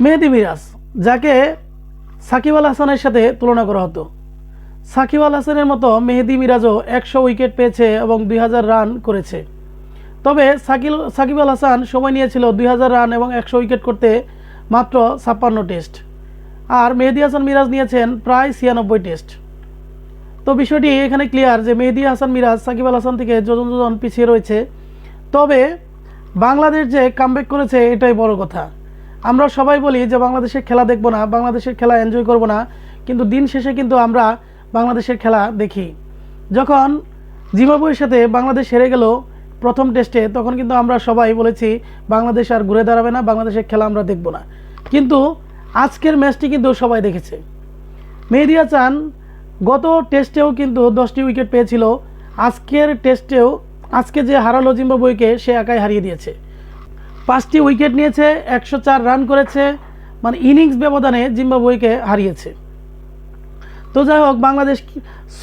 মেহেদি মিরাজ যাকে সাকিব আল হাসানের সাথে তুলনা করা হতো। সাকিব আল হাসানের মতো মেহেদি মিরাজও একশো উইকেট পেয়েছে এবং দুই হাজার রান করেছে। তবে সাকিল সাকিব আল হাসান সময় নিয়েছিল দুই হাজার রান এবং একশো উইকেট করতে মাত্র ছাপ্পান্ন টেস্ট। আর মেহেদি হাসান মিরাজ নিয়েছেন প্রায় ছিয়ানব্বই টেস্ট। তো বিষয়টি এখানে ক্লিয়ার যে মেহেদি হাসান মিরাজ সাকিব আল হাসান থেকে যোজন যোজন পিছিয়ে রয়েছে। তবে বাংলাদেশ যে কামব্যাক করেছে, এটাই বড় কথা। আমরা সবাই বলি যে বাংলাদেশের খেলা দেখব না, বাংলাদেশের খেলা এনজয় করব না, কিন্তু দিন শেষে কিন্তু আমরা বাংলাদেশের খেলা দেখি। যখন জিম্বাবুয়ের সাথে বাংলাদেশ হেরে গেল প্রথম টেস্টে তখন কিন্তু আমরা সবাই বলেছি বাংলাদেশ আর ঘুরে দাঁড়াবে না, বাংলাদেশের খেলা আমরা দেখব না। কিন্তু আজকের ম্যাচটি কিন্তু সবাই দেখেছে। মেহেদি হাসান গত টেস্টেও কিন্তু দশটি উইকেট পেয়েছিল। আজকের টেস্টেও আজকে যে হারালো জিম্বাবুয়েকে সে একাই হারিয়ে দিয়েছে। পাঁচটি উইকেট নিয়েছে, একশো চার রান করেছে মানে ইনিংস ব্যবধানে জিম্বাবুয়েকে হারিয়েছে। তো যাই হোক, বাংলাদেশ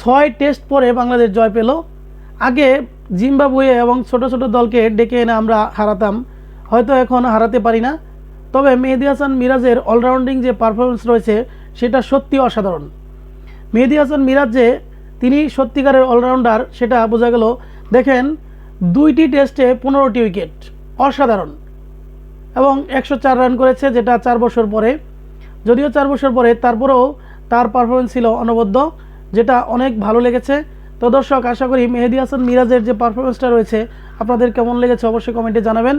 ছয় টেস্ট পরে বাংলাদেশ জয় পেল। আগে জিম্বাবুয়ে এবং ছোট ছোট দলকে ডেকে এনে আমরা হারাতাম। হয়তো এখন হারাতে পারি না। তবে মেহেদি হাসান মিরাজের অলরাউন্ডিং যে পারফরমেন্স রয়েছে, সেটা সত্যি অসাধারণ। মেহেদি হাসান মিরাজ যে তিনি সত্যিকারের অলরাউন্ডার, সেটা বোঝা গেল। দেখেন, দুইটি টেস্টে পনেরোটি উইকেট। অসাধারণ। এবং একশো চার রান করেছে যেটা চার বছর পরে। যদিও চার বছর পরে, তারপরেও তার পারফরমেন্স ছিল অনবদ্য, যেটা অনেক ভালো লেগেছে। তো দর্শক, আশা করি মেহেদি হাসান মিরাজের যে পারফরমেন্সটা রয়েছে, আপনাদের কেমন লেগেছে অবশ্যই কমেন্টে জানাবেন।